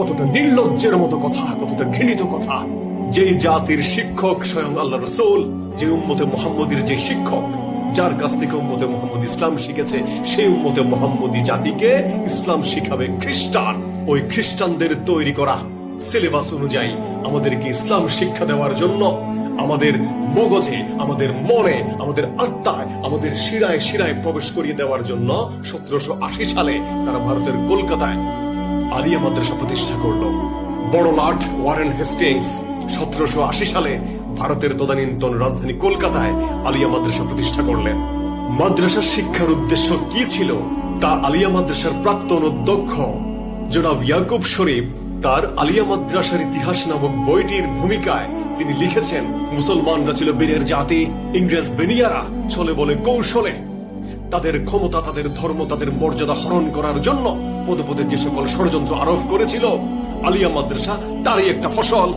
কতটা নির্লজ্জের মতো কথা, কতটা ঘৃণিত কথা। যেই জাতির শিক্ষক স্বয়ং আল্লাহ রসুল, যে উম্মতে মোহাম্মদীর যে শিক্ষক, যার কাছ থেকে উম্মতে মোহাম্মদ ইসলাম শিখেছে, সেই উম্মতে মোহাম্মদী জাতিকে ইসলাম শিখাবে খ্রিস্টান। ওই খ্রিস্টানদের তৈরি করা সিলেবাস অনুযায়ী আমাদেরকে ইসলাম শিক্ষা দেওয়ার জন্য আমাদের মগজে, আমাদের মনে, আমাদের আত্মায়, আমাদের শিরায় শিরায় প্রবেশ করিয়ে দেওয়ার জন্য সতেরোশো আশি সালে তারা ভারতের কলকাতায় আলিয়া মাদ্রাসা প্রতিষ্ঠা করল। বড় লাট ওয়ারেন হেস্টিংস, সতেরোশো আশি সালে ভারতের তদানীন্তন রাজধানী কলকাতায় আলিয়া মাদ্রাসা প্রতিষ্ঠা করলেন। মাদ্রাসার শিক্ষার উদ্দেশ্য কি ছিল? তা আলিয়া মাদ্রাসার প্রাক্তন অধ্যক্ষ জনাব ইয়াকুব শরীফ তার আলিয়া মাদ্রাসার ইতিহাস নামক বইটির ভূমিকায় তিনি লিখেছেন, মুসলমানরা ছিল বীরের জাতি, ইংরেজ বেনিয়ারা চলে বলে কৌশলে তাদের ক্ষমতা, তাদের ধর্ম, তাদের মর্যাদা হরণ করার জন্য পদে পদে যে সকল ষড়যন্ত্র আরোপ করেছিল, আলিয়া মাদ্রাসা, তারই একটা ফসল।